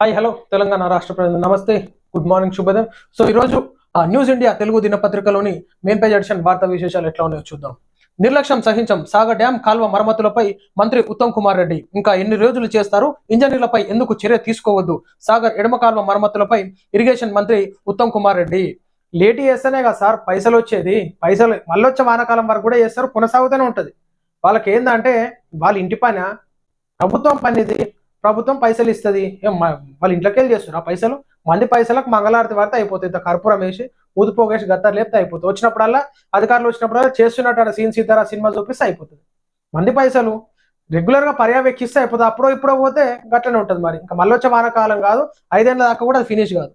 Hi hello Telangana రాష్ట్ర ప్రజలు. నమస్తే గుడ్ మార్నింగ్ శుభోదయం సో ఈరోజు ఆ, న్యూస్ ఇండియా తెలుగు దినపత్రికలోని మెయిన్ పేజ్ ఎడిషన్ వార్తా విశేషాలు ఎట్లా ఉన్నాయో చూద్దాం. నిర్లక్ష్యం సహించం సాగర్ డ్యాం కాల్వ మరమ్మతులపై మంత్రి ఉత్తమ్ కుమార్ రెడ్డి. ఇంకా ఎన్ని రోజులు చేస్తారు? ఇంజనీర్లపై ఎందుకు చర్య తీసుకోవద్దు? సాగర్ ఎడమ కాల్వ మరమ్మతులపై ఇరిగేషన్ మంత్రి ఉత్తమ్ కుమార్ రెడ్డి. లేట్ చేస్తేనే కదా సార్ పైసలు వచ్చేది. పైసలు మళ్ళీ వచ్చే వానాకాలం వరకు కూడా చేస్తారు కొనసాగుతూనే ఉంటుంది. వాళ్ళకి ఏందంటే వాళ్ళ ఇంటి పైన ప్రభుత్వం పనిది ప్రభుత్వం పైసలు ఇస్తుంది. ఏం వాళ్ళ ఇంట్లోకి వెళ్ళి ఆ పైసలు. మంది పైసలకు మంగళారతి వారితే అయిపోతుంది ఇంత కర్పూరం వేసి ఊదిపోగేసి గత్తారు లేపితే అయిపోతుంది. వచ్చినప్పుడల్లా అధికారులు వచ్చినప్పుడల్లా చేస్తున్నట్టు సీన్ సీతారా సినిమా చూపిస్తే అయిపోతుంది. మంది పైసలు రెగ్యులర్గా పర్యవేక్షిస్తే అయిపోతుంది. అప్పుడో ఇప్పుడో పోతే గట్లనే ఉంటుంది మరి. ఇంకా మళ్ళీ వచ్చే వానాకాలం కాదు. ఐదేళ్ళ దాకా కూడా అది ఫినిష్ కాదు.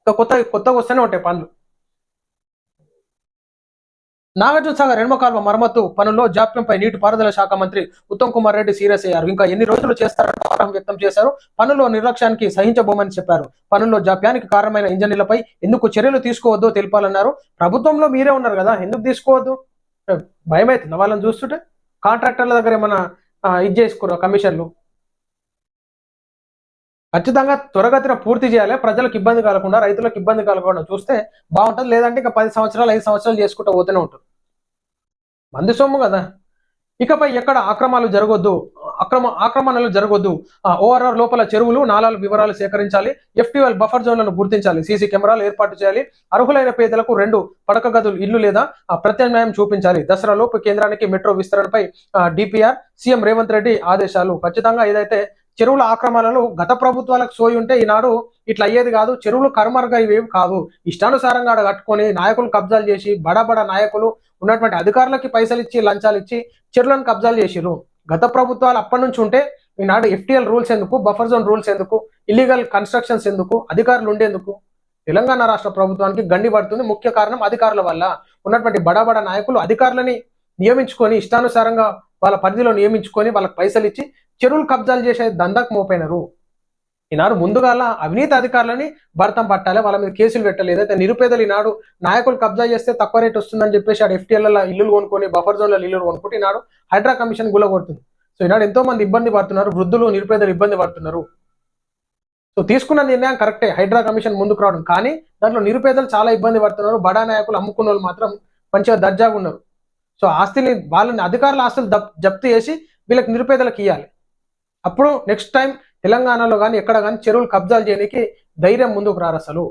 ఇంకా కొత్త కొత్తగా వస్తూనే ఉంటాయి పనులు. నాగార్జున సాగర్ ఎడమ కాల్వ మరమ్మతు పనుల్లో జాప్యంపై నీటిపారుదల శాఖ మంత్రి ఉత్తమ్ కుమార్ రెడ్డి సీరియస్ అయ్యారు. ఇంకా ఎన్ని రోజులు చేస్తారని ఆగ్రహం వ్యక్తం చేశారు. పనుల్లో నిర్లక్ష్యానికి సహించబోమని చెప్పారు. పనుల్లో జాప్యానికి కారణమైన ఇంజనీర్లపై ఎందుకు చర్యలు తీసుకోవద్దో తెలిపాలన్నారు. ప్రభుత్వంలో మీరే ఉన్నారు కదా ఎందుకు తీసుకోవద్దు? భయమైతుంది భయం అవుతుంది వాళ్ళని చూస్తుంటే. కాంట్రాక్టర్ల దగ్గర ఏమైనా ఇది చేసుకున్నారు కమిషన్లు? ఖచ్చితంగా త్వరగతిన పూర్తి చేయాలి. ప్రజలకు ఇబ్బంది కలగకుండా రైతులకు ఇబ్బంది కలగకుండా చూస్తే బాగుంటుంది. లేదంటే ఇంకా పది సంవత్సరాలు ఐదు సంవత్సరాలు చేసుకుంటూ పోతూనే ఉంటుంది మంది సొమ్ము కదా. ఇకపై ఎక్కడ ఆక్రమాలు జరగొద్దు. అక్రమ ఆక్రమణలు జరగొద్దు. ఓఆర్ఆర్ లోపల చెరువులు నాలాల వివరాలు సేకరించాలి. ఎఫ్టీఎల్ బఫర్ జోన్లను గుర్తించాలి. సీసీ కెమెరాలు ఏర్పాటు చేయాలి. అర్హులైన పేదలకు రెండు పడక గదులు ఇల్లు లేదా ప్రత్యామ్నాయం చూపించాలి. దసరా లోపు కేంద్రానికి మెట్రో విస్తరణపై డిపిఆర్ సీఎం రేవంత్ రెడ్డి ఆదేశాలు. ఖచ్చితంగా ఏదైతే చెరువుల ఆక్రమణలు గత ప్రభుత్వాలకు సోయి ఉంటే ఈనాడు ఇట్లా అయ్యేది కాదు. చెరువులు కరుమరుగా ఇవేవి కాదు. ఇష్టానుసారంగా ఆడ కట్టుకొని నాయకులు కబ్జాలు చేసి బడా బడా నాయకులు ఉన్నటువంటి అధికారులకి పైసలు ఇచ్చి లంచాలు ఇచ్చి చెరువులను కబ్జాలు చేసిరు గత ప్రభుత్వాలు అప్పటి నుంచి ఉంటే ఈనాడు ఎఫ్టీఎల్ రూల్స్ ఎందుకు బఫర్ జోన్ రూల్స్ ఎందుకు ఇల్లీగల్ కన్స్ట్రక్షన్స్ ఎందుకు అధికారులు ఉండేందుకు? తెలంగాణ రాష్ట్ర ప్రభుత్వానికి గండి పడుతుంది. ముఖ్య కారణం అధికారుల వల్ల. ఉన్నటువంటి బడబడ నాయకులు అధికారులని నియమించుకొని ఇష్టానుసారంగా వాళ్ళ పరిధిలో నియమించుకొని వాళ్ళకి పైసలు ఇచ్చి చెరువులు కబ్జాలు చేసే దందాకు మోపోయినారు ఈనాడు ముందుగాల అవినీతి అధికారులని భర్తం పట్టాలి వాళ్ళ మీద కేసులు పెట్టాలి ఏదైతే నిరుపేదలు ఈనాడు నాయకులు కబ్జా చేస్తే తక్కువ రేట్ వస్తుందని చెప్పేసి ఆడు ఎఫ్టీఎల్ ఇల్లులు కొనుక్కొని బఫర్ జోన్లలో ఇల్లులు కొనుక్కుంటే ఈనాడు హైడ్రా కమిషన్ గులగొడుతుంది. సో ఈనాడు ఎంతో మంది ఇబ్బంది పడుతున్నారు వృద్ధులు నిరుపేదలు ఇబ్బంది పడుతున్నారు. సో తీసుకున్న నిర్ణయం కరెక్టే హైడ్రా కమిషన్ ముందుకు రావడం. కానీ దాంట్లో నిరుపేదలు చాలా ఇబ్బంది పడుతున్నారు బడా నాయకులు అమ్ముకున్న వాళ్ళు మాత్రం మంచిగా దర్జాగా ఉన్నారు. సో ఆస్తిని వాళ్ళని అధికారుల ఆస్తులు జప్తు చేసి వీళ్ళకి నిరుపేదలకు ఇవ్వాలి అప్పుడు నెక్స్ట్ టైం తెలంగాణలో కానీ ఎక్కడ కానీ చెరువులు కబ్జాలు చేయడానికి ధైర్యం ముందుకు రారు అసలు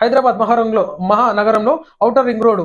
హైదరాబాద్ మహారంలో మహానగరంలో ఔటర్ రింగ్ రోడ్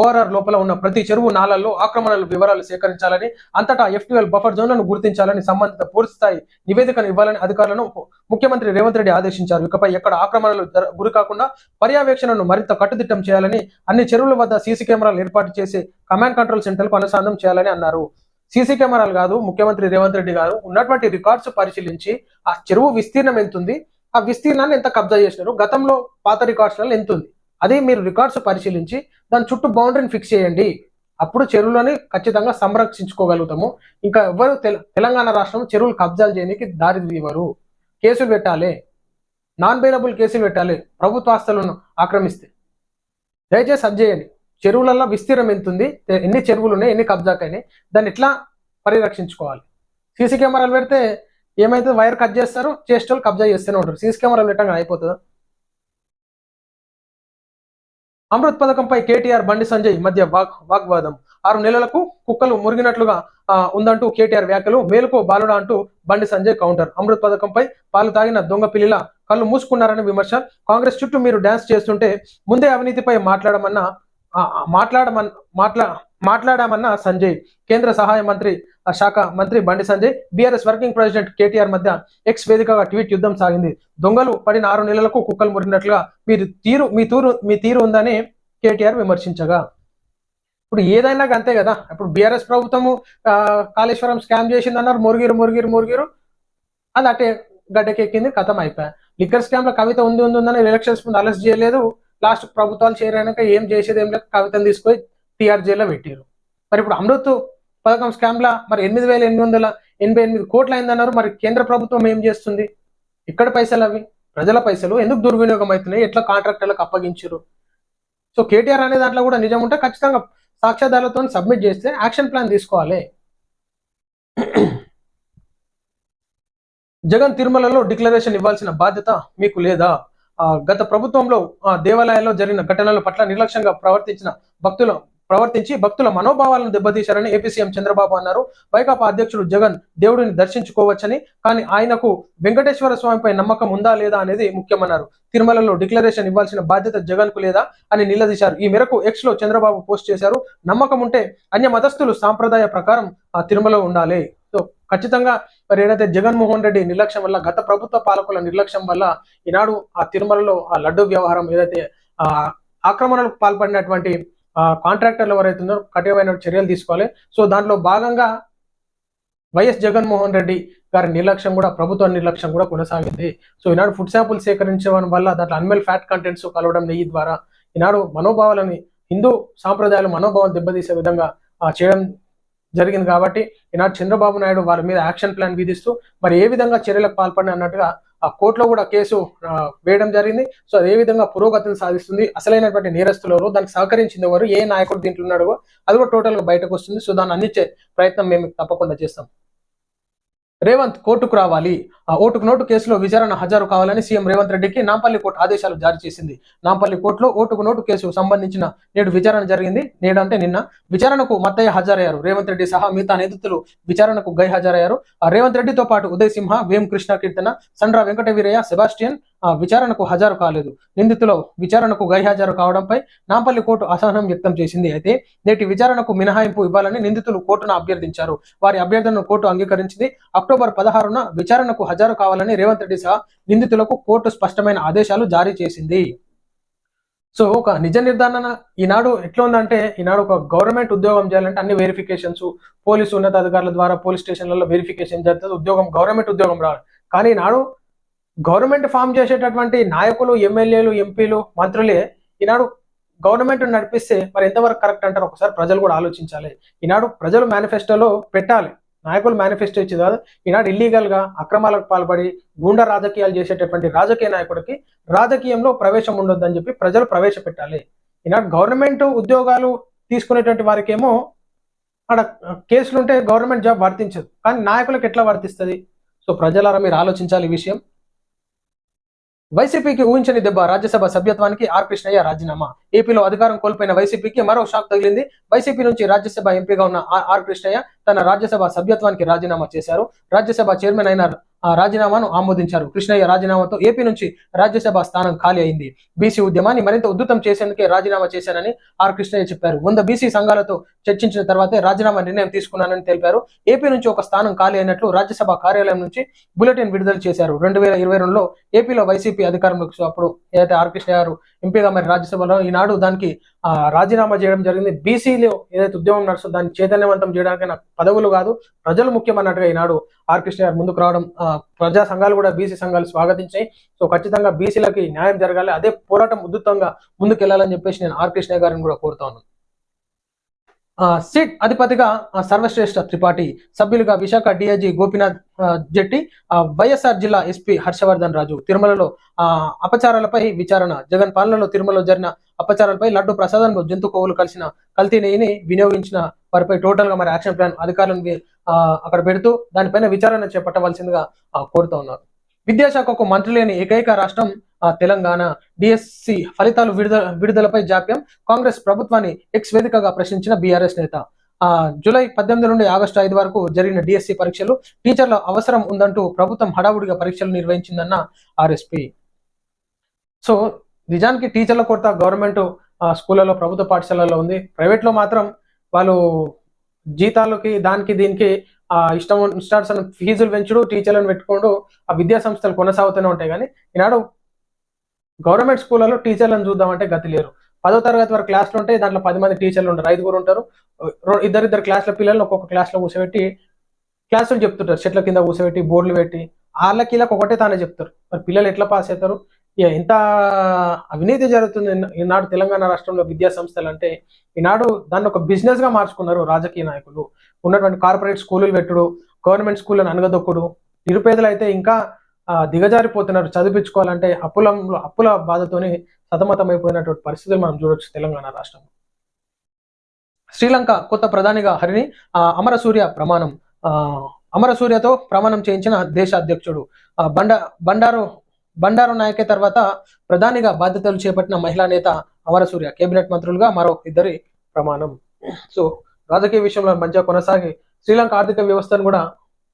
ఓఆర్ఆర్ లోపల ఉన్న ప్రతి చెరువు నాలల్లో ఆక్రమణల వివరాలు సేకరించాలని అంతటా ఎఫ్టీఎల్ బఫర్ జోన్లను గుర్తించాలని సంబంధిత పూర్తిస్థాయి నివేదికను ఇవ్వాలని అధికారులను ముఖ్యమంత్రి రేవంత్ రెడ్డి ఆదేశించారు. ఇకపై ఎక్కడ ఆక్రమణలు గురి కాకుండా పర్యవేక్షణను మరింత కట్టుదిట్టం చేయాలని అన్ని చెరువుల వద్ద సీసీ కెమెరాలు ఏర్పాటు చేసి కమాండ్ కంట్రోల్ సెంటర్కు అనుసంధానం చేయాలని అన్నారు. సీసీ కెమెరాలు కాదు ముఖ్యమంత్రి రేవంత్ రెడ్డి గారు ఉన్నటువంటి రికార్డ్స్ పరిశీలించి ఆ చెరువు విస్తీర్ణం ఎంతుంది ఆ విస్తీర్ణాన్ని ఎంత కబ్జా చేసినారు? గతంలో పాత రికార్డ్స్లలో ఎంత ఉంది? అది మీరు రికార్డ్స్ పరిశీలించి దాని చుట్టూ బౌండరీని ఫిక్స్ చేయండి. అప్పుడు చెరువులని ఖచ్చితంగా సంరక్షించుకోగలుగుతాము. ఇంకా ఎవరు తెల- తెలంగాణ రాష్ట్రం చెరువులు కబ్జాలు చేయడానికి దారి తీయవరు కేసులు పెట్టాలి. నాన్ బెయిలబుల్ కేసులు పెట్టాలి. ప్రభుత్వ ఆస్తులను ఆక్రమిస్తే. దయచేసి అది చేయండి. చెరువులలో విస్తీర్ణం ఎంత ఉంది? ఎన్ని చెరువులు ఉన్నాయి? ఎన్ని కబ్జాకైనాయి? దాన్ని ఎట్లా పరిరక్షించుకోవాలి? సీసీ కెమెరాలు పెడితే ఏమైతే వైర్ కట్ చేస్తారు చేసేటోళ్ళు కబ్జా చేస్తూనే ఉంటారు. సీసీ కెమెరాలు పెట్టంగా అయిపోతుందా? అమృత్ పథకంపై కేటీఆర్ బండి సంజయ్ మధ్య వాగ్ వాగ్వాదం. ఆరు నెలలకు కుక్కలు మురిగినట్లుగా ఉందంటూ కేటీఆర్ వ్యాఖ్యలు. మేలుకో బాలుడా అంటూ బండి సంజయ్ కౌంటర్. అమృత్ పథకంపై పాలు తాగిన దొంగ పిల్లిల కళ్ళు మూసుకున్నారని విమర్శ. కాంగ్రెస్ చుట్టూ మీరు డాన్స్ చేస్తుంటే ముందే అవినీతిపై మాట్లాడమన్న మాట్లాడమన్ మాట్లా మాట్లాడామన్న సంజయ్. కేంద్ర సహాయ మంత్రి ఆ శాఖ మంత్రి Bandi Sanjay. BRS working president KTR మధ్య ఎక్స్ వేదికగా ట్వీట్ యుద్ధం సాగింది. దొంగలు పడిన ఆరు నెలలకు కుక్కలు మురినట్లుగా మీరు తీరు మీ తూరు మీ తీరు ఉందని కేటీఆర్ విమర్శించగా. ఇప్పుడు ఏదైనా అంతే కదా. ఇప్పుడు బీఆర్ఎస్ ప్రభుత్వము కాళేశ్వరం స్కామ్ చేసింది అన్నారు మురుగిరు మురుగిరు మురుగిరు. అది అటే గడ్డకెక్కింది కథం అయిపోయా. లిక్కర్ స్కామ్లో కవిత ఉంది ఉంది ఉందని ఎలక్షన్స్ ముందు అరెస్ట్ చేయలేదు. లాస్ట్ ప్రభుత్వాలు చేరాక ఏం చేసేది ఏం లేక కవితను తీసుకొని టీఆర్జేలో పెట్టారు మరి ఇప్పుడు అమృత్ పథకం స్కామ్లా మరి ఎనిమిది వేల ఎనిమిది వందల ఎనభై ఎనిమిది కోట్లు అయిందన్నారు మరి కేంద్ర ప్రభుత్వం ఏం చేస్తుంది? ఇక్కడ పైసలు అవి ప్రజల పైసలు ఎందుకు దుర్వినియోగం అవుతున్నాయి? ఎట్లా కాంట్రాక్టర్లకు అప్పగించారు సో కేటీఆర్ అనే దాంట్లో కూడా నిజం ఉంటే ఖచ్చితంగా సాక్ష్యాధారాలతో సబ్మిట్ చేస్తే యాక్షన్ ప్లాన్ తీసుకోవాలి. జగన్ తిరుమలలో డిక్లరేషన్ ఇవ్వాల్సిన బాధ్యత మీకు లేదా? గత ప్రభుత్వంలో ఆ, దేవాలయాల్లో జరిగిన ఘటనల పట్ల నిర్లక్ష్యంగా ప్రవర్తించిన భక్తుల ప్రవర్తించి భక్తుల మనోభావాలను దెబ్బతీశారని ఏపీ సీఎం చంద్రబాబు అన్నారు. వైకాపా అధ్యక్షుడు జగన్ దేవుడిని దర్శించుకోవచ్చని కానీ ఆయనకు వెంకటేశ్వర స్వామిపై నమ్మకం ఉందా లేదా అనేది ముఖ్యమన్నారు. తిరుమలలో డిక్లరేషన్ ఇవ్వాల్సిన బాధ్యత జగన్కు లేదా అని నిలదీశారు. ఈ మేరకు ఎక్స్లో చంద్రబాబు పోస్ట్ చేశారు. నమ్మకం ఉంటే అన్య మతస్థులు సాంప్రదాయ ప్రకారం ఆ తిరుమల ఉండాలి. సో ఖచ్చితంగా మరి ఏదైతే జగన్మోహన్ రెడ్డి నిర్లక్ష్యం వల్ల గత ప్రభుత్వ పాలకుల నిర్లక్ష్యం వల్ల ఈనాడు ఆ తిరుమలలో ఆ లడ్డు వ్యవహారం ఏదైతే ఆ ఆక్రమణలకు పాల్పడినటువంటి కాంట్రాక్టర్లు ఎవరైతే ఉన్నారో కఠినమైన చర్యలు తీసుకోవాలి. సో దాంట్లో భాగంగా వైఎస్ జగన్మోహన్ రెడ్డి గారి నిర్లక్ష్యం కూడా ప్రభుత్వ నిర్లక్ష్యం కూడా కొనసాగింది. సో ఈనాడు ఫుడ్ శాంపుల్ సేకరించడం వల్ల దాంట్లో అనిమల్ ఫ్యాట్ కంటెంట్స్ కలవడం నెయ్యి ద్వారా ఈనాడు మనోభావాలని హిందూ సాంప్రదాయాలు మనోభావం దెబ్బతీసే విధంగా చేయడం జరిగింది కాబట్టి ఈనాడు చంద్రబాబు నాయుడు వాళ్ళ మీద యాక్షన్ ప్లాన్ విధిస్తూ మరి ఏ విధంగా చర్యలకు పాల్పడి అన్నట్టుగా ఆ కోర్టులో కూడా కేసు వేయడం జరిగింది. సో అది ఏ విధంగా పురోగతిని సాధిస్తుంది. అసలైనటువంటి నేరస్తులు ఎవరు? దానికి సహకరించింది ఎవరు? ఏ నాయకుడు దీంట్లో ఉన్నాడో అది కూడా టోటల్గా బయటకు వస్తుంది. సో దాన్ని అందించే ప్రయత్నం మేము తప్పకుండా చేస్తాం. రేవంత్ కోర్టుకు రావాలి. ఆ ఓటుకు నోటు కేసులో విచారణ హాజరు కావాలని సీఎం రేవంత్ రెడ్డికి నాంపల్లి కోర్టు ఆదేశాలు జారీ చేసింది. నాంపల్లి కోర్టులో ఓటుకు నోటు కేసుకు సంబంధించిన నేడు విచారణ జరిగింది. నేడు అంటే నిన్న విచారణకు మత్తయ్య హాజరయ్యారు. రేవంత్ రెడ్డి సహా మిగతా నిందితులు విచారణకు గై హాజరయ్యారు. ఆ రేవంత్ రెడ్డితో పాటు ఉదయ్ సింహ వేం కృష్ణ కీర్తన సండ్ర వెంకటవీరయ్య సెబాస్టియన్ విచారణకు హాజరు కాలేదు. నిందితులు విచారణకు గైహాజరు కావడంపై నాంపల్లి కోర్టు అసహనం వ్యక్తం చేసింది. అయితే నేటి విచారణకు మినహాయింపు ఇవ్వాలని నిందితులు కోర్టును అభ్యర్థించారు. వారి అభ్యర్థనను కోర్టు అంగీకరించింది. అక్టోబర్ పదహారున విచారణకు హాజరు కావాలని రేవంత్ రెడ్డి సహా నిందితులకు కోర్టు స్పష్టమైన ఆదేశాలు జారీ చేసింది. సో ఒక నిజ నిర్ధారణ ఈనాడు ఎట్లా ఉందంటే ఈనాడు ఒక గవర్నమెంట్ ఉద్యోగం చేయాలంటే అన్ని వెరిఫికేషన్స్ పోలీసు ఉన్నతాధికారుల ద్వారా పోలీస్ స్టేషన్లలో వెరిఫికేషన్ జరుగుతుంది. ఉద్యోగం గవర్నమెంట్ ఉద్యోగం రావాలి. కానీ ఈనాడు గవర్నమెంట్ ఫామ్ చేసేటటువంటి నాయకులు ఎమ్మెల్యేలు ఎంపీలు మంత్రులే ఈనాడు గవర్నమెంట్ నడిపిస్తే మరి ఎంతవరకు కరెక్ట్ అంటారు? ఒకసారి ప్రజలు కూడా ఆలోచించాలి. ఈనాడు ప్రజలు మేనిఫెస్టోలో పెట్టాలి. నాయకులు మేనిఫెస్టో ఇచ్చే కాదు. ఈనాడు ఇల్లీగల్గా అక్రమాలకు పాల్పడి గుండా రాజకీయాలు చేసేటటువంటి రాజకీయ నాయకుడికి రాజకీయంలో ప్రవేశం ఉండొద్దని చెప్పి ప్రజలు ప్రవేశపెట్టాలి. ఈనాడు గవర్నమెంట్ ఉద్యోగాలు తీసుకునేటువంటి వారికేమో అక్కడ కేసులు ఉంటే గవర్నమెంట్ జాబ్ వర్తించదు. కానీ నాయకులకు ఎట్లా వర్తిస్తుంది? సో ప్రజలారా మీరు ఆలోచించాలి ఈ విషయం. వైసీపీకి ఊహించని దెబ్బ రాజ్యసభ సభ్యత్వానికి ఆర్ కృష్ణయ్య రాజీనామా. ఏపీలో అధికారం కోల్పోయిన వైసీపీకి మరో షాక్ తగిలింది. వైసీపీ నుంచి రాజ్యసభ ఎంపీగా ఉన్న ఆర్ కృష్ణయ్య తన రాజ్యసభ సభ్యత్వానికి రాజీనామా చేశారు. రాజ్యసభ చైర్మన్ అయిన రాజీనామాను ఆమోదించారు. కృష్ణయ్య రాజీనామాతో ఏపీ నుంచి రాజ్యసభ స్థానం ఖాళీ అయింది. బీసీ ఉద్యమాన్ని మరింత ఉద్ధృతం చేసేందుకే రాజీనామా చేశానని ఆర్. కృష్ణయ్య చెప్పారు. వంద బీసీ సంఘాలతో చర్చించిన తర్వాతే రాజీనామా నిర్ణయం తీసుకున్నానని తెలిపారు. ఏపీ నుంచి ఒక స్థానం ఖాళీ అయినట్లు రాజ్యసభ కార్యాలయం నుంచి బులెటిన్ విడుదల చేశారు. రెండు వేల ఇరవై రెండులో ఏపీలో వైసీపీ అధికారంలోకి అప్పుడు ఏదైతే ఆర్. కృష్ణ గారు ఎంపీగా మరి రాజ్యసభలో ఈనాడు దానికి రాజీనామా చేయడం జరిగింది. బీసీలో ఏదైతే ఉద్యమం నడుస్తుందో దాన్ని చైతన్యవంతం చేయడానికి నాకు పదవులు కాదు ప్రజలు ముఖ్యమన్నట్టుగా ఈనాడు ఆర్ కృష్ణ గారు ముందుకు రావడం ప్రజా సంఘాలు కూడా బీసీ సంఘాలు స్వాగతించాయి. సో ఖచ్చితంగా బీసీలకి న్యాయం జరగాలి అదే పోరాటం ఉద్ధృతంగా ముందుకెళ్ళాలని చెప్పేసి నేను ఆర్ కృష్ణ గారిని కూడా కోరుతా ఉన్నాను. సిట్ అధిపతిగా సర్వశ్రేష్ఠ త్రిపాఠి సభ్యులుగా విశాఖ డిఐజీ గోపీనాథ్ జెట్టి వైఎస్ఆర్ జిల్లా ఎస్పీ హర్షవర్ధన్ రాజు. తిరుమలలో ఆ, అపచారాలపై విచారణ. జగన్ పాలనలో తిరుమలలో జరిగిన అపచారాలపై లడ్డు ప్రసాదంలో జంతు కొవ్వులు కలిసిన కల్తీ నెయ్యిని వినియోగించిన వారిపై టోటల్గా మరి యాక్షన్ ప్లాన్ అధికారులను అక్కడ పెడుతూ దానిపైన విచారణ చేపట్టవలసిందిగా కోరుతా ఉన్నారు. విద్యాశాఖకు మంత్రి లేని ఏకైక రాష్ట్రం తెలంగాణ డిఎస్సి ఫలితాలు విడుదల విడుదలపై జాప్యం కాంగ్రెస్ ప్రభుత్వాన్ని ఎక్స్ వేదికగా ప్రశ్నించిన బీఆర్ఎస్ నేత. ఆ జూలై పద్దెనిమిది నుండి ఆగస్టు ఐదు వరకు జరిగిన డిఎస్సి పరీక్షలు టీచర్ల అవసరం ఉందంటూ ప్రభుత్వం హడావుడిగా పరీక్షలు నిర్వహించిందన్న ఆర్ఎస్పి. సో నిజానికి టీచర్ల కొరత గవర్నమెంట్ స్కూళ్ళలో ప్రభుత్వ పాఠశాలలో ఉంది. ప్రైవేట్లో మాత్రం వాళ్ళు జీతాలకి దానికి దీనికి ఆ ఇష్టం ఇష్టాల్సిన ఫీజులు పెంచుడు టీచర్లను పెట్టుకోడు ఆ విద్యా సంస్థలు కొనసాగుతూనే ఉంటాయి. కానీ ఈనాడు గవర్నమెంట్ స్కూళ్ళలో టీచర్లను చూద్దామంటే గతి లేరు. పదో తరగతి వరకు క్లాసులు ఉంటాయి దాంట్లో పది మంది టీచర్లు ఉంటారు ఐదుగురు ఉంటారు. ఇద్దరిద్దరు క్లాసుల పిల్లల్ని ఒక్కొక్క క్లాస్లో కూర్చోబెట్టి క్లాసులు చెప్తుంటారు చెట్ల కింద కూర్చోబెట్టి బోర్డులు పెట్టి. వాళ్ళకి ఇలా ఒకటే తానే చెప్తారు. మరి పిల్లలు ఎట్లా పాస్ అవుతారు? ఇక ఎంత అవినీతి జరుగుతుంది ఈనాడు తెలంగాణ రాష్ట్రంలో విద్యా సంస్థలు అంటే ఈనాడు దాన్ని ఒక బిజినెస్గా మార్చుకున్నారు రాజకీయ నాయకులు. ఉన్నటువంటి కార్పొరేట్ స్కూళ్ళు పెట్టుడు గవర్నమెంట్ స్కూళ్ళను అనగదొక్కుడు నిరుపేదలు అయితే ఇంకా దిగజారిపోతున్నారు. చదివించుకోవాలంటే అప్పుల అప్పుల బాధతోనే సతమతమైపోయినటువంటి పరిస్థితులు మనం చూడొచ్చు తెలంగాణ రాష్ట్రం. శ్రీలంక కొత్త ప్రధానిగా హరిని ఆ, అమర సూర్య ప్రమాణం. ఆ, అమర సూర్యతో ప్రమాణం చేయించిన దేశ అధ్యక్షుడు. ఆ, బండ బండారు బండారు నాయకే తర్వాత ప్రధానిగా బాధ్యతలు చేపట్టిన మహిళా నేత అమర సూర్య కేబినెట్ మంత్రులుగా మరో ఇద్దరి ప్రమాణం. సో రాజకీయ విషయంలో మంచిగా కొనసాగి శ్రీలంక ఆర్థిక వ్యవస్థను కూడా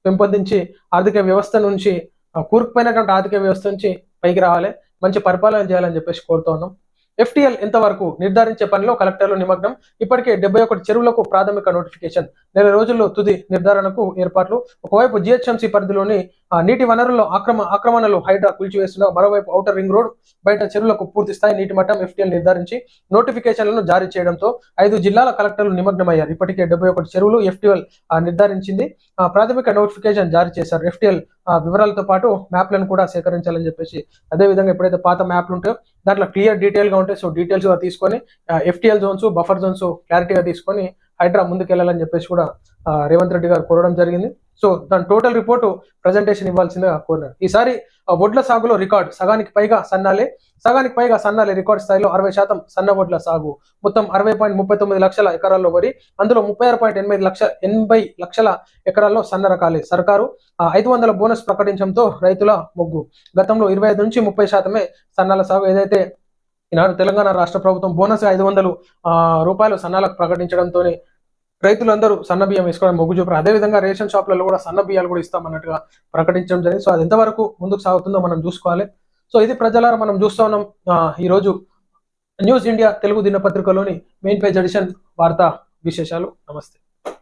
పెంపొందించి ఆర్థిక వ్యవస్థ నుంచి కూరుకుపోయినటువంటి ఆర్థిక వ్యవస్థ నుంచి పైకి రావాలి. మంచి పరిపాలన చేయాలని చెప్పేసి కోరుతూ ఉన్నాం. ఎఫ్టీఎల్ ఎంతవరకు నిర్ధారించే పనిలో కలెక్టర్లు నిమగ్నం. ఇప్పటికే డెబ్బై ఒకటి చెరువులకు ప్రాథమిక నోటిఫికేషన్. నెల రోజుల్లో తుది నిర్ధారణకు ఏర్పాట్లు. ఒకవైపు జిహెచ్ఎంసీ పరిధిలోని నీటి వనరుల్లో ఆక్రమ ఆక్రమణలు హైడ్రా కూల్చివేస్తున్న మరోవైపు ఔటర్ రింగ్ రోడ్ బయట చెరువులకు పూర్తి స్థాయి నీటి మట్టం ఎఫ్టీఎల్ నిర్ధారించి నోటిఫికేషన్లను జారీ చేయడంతో ఐదు జిల్లాల కలెక్టర్లు నిమగ్నమయ్యారు. ఇప్పటికే డెబ్బై ఒకటి చెరువులు ఎఫ్టీఎల్ నిర్ధారించింది. ఆ, ప్రాథమిక నోటిఫికేషన్ జారీ చేశారు. ఎఫ్టీఎల్ వివరాలతో పాటు మ్యాప్లను కూడా సేకరించాలని చెప్పేసి అదే విధంగా ఎప్పుడైతే పాత మ్యాప్లు ఉంటాయో దాంట్లో క్లియర్ డీటెయిల్గా ఉంటాయి సో డీటెయిల్స్గా తీసుకొని ఎఫ్టీఎల్ జోన్స్ బఫర్ జోన్స్ క్లారిటీగా తీసుకొని హైడ్రా ముందుకెళ్ళాలని చెప్పేసి కూడా రేవంత్ రెడ్డి గారు కోరడం జరిగింది. సో దాని టోటల్ రిపోర్టు ప్రజెంటేషన్ ఇవ్వాల్సిందిగా కోరినారు. ఈసారి ఆ, వడ్ల సాగులో రికార్డ్ సగానికి పైగా సన్నాలే. సగానికి పైగా సన్నాలే రికార్డ్ స్థాయిలో అరవై శాతం సన్న వడ్ల సాగు. మొత్తం అరవై పాయింట్ ముప్పై తొమ్మిది లక్షల ఎకరాల్లో వరి. అందులో ముప్పై ఆరు పాయింట్ ఎనిమిది లక్ష ఎనభై లక్షల ఎకరాల్లో సన్న రకాలే. సర్కారు ఆ, ఐదు వందల బోనస్ ప్రకటించడంతో రైతుల మొగ్గు. గతంలో ఇరవై ఐదు నుంచి ముప్పై శాతమే సన్నాల సాగు. ఏదైతే ఈనాడు తెలంగాణ రాష్ట్ర ప్రభుత్వం బోనస్ ఐదు వందలు రూపాయలు సన్నాలకు ప్రకటించడంతో రైతులందరూ సన్న బియ్యం వేసుకోవడం మొగ్గు చూపారు అదేవిధంగా రేషన్ షాప్లలో కూడా సన్న బియ్యాలు కూడా ఇస్తామన్నట్టుగా ప్రకటించడం జరిగింది. సో అది ఎంతవరకు ముందుకు సాగుతుందో మనం చూసుకోవాలి. సో ఇది ప్రజలారా మనం చూస్తా ఉన్నాం. ఈరోజు ఈ రోజు న్యూస్ ఇండియా తెలుగు దినపత్రికలోని మెయిన్ పేజ్ ఎడిషన్ వార్తా విశేషాలు. నమస్తే.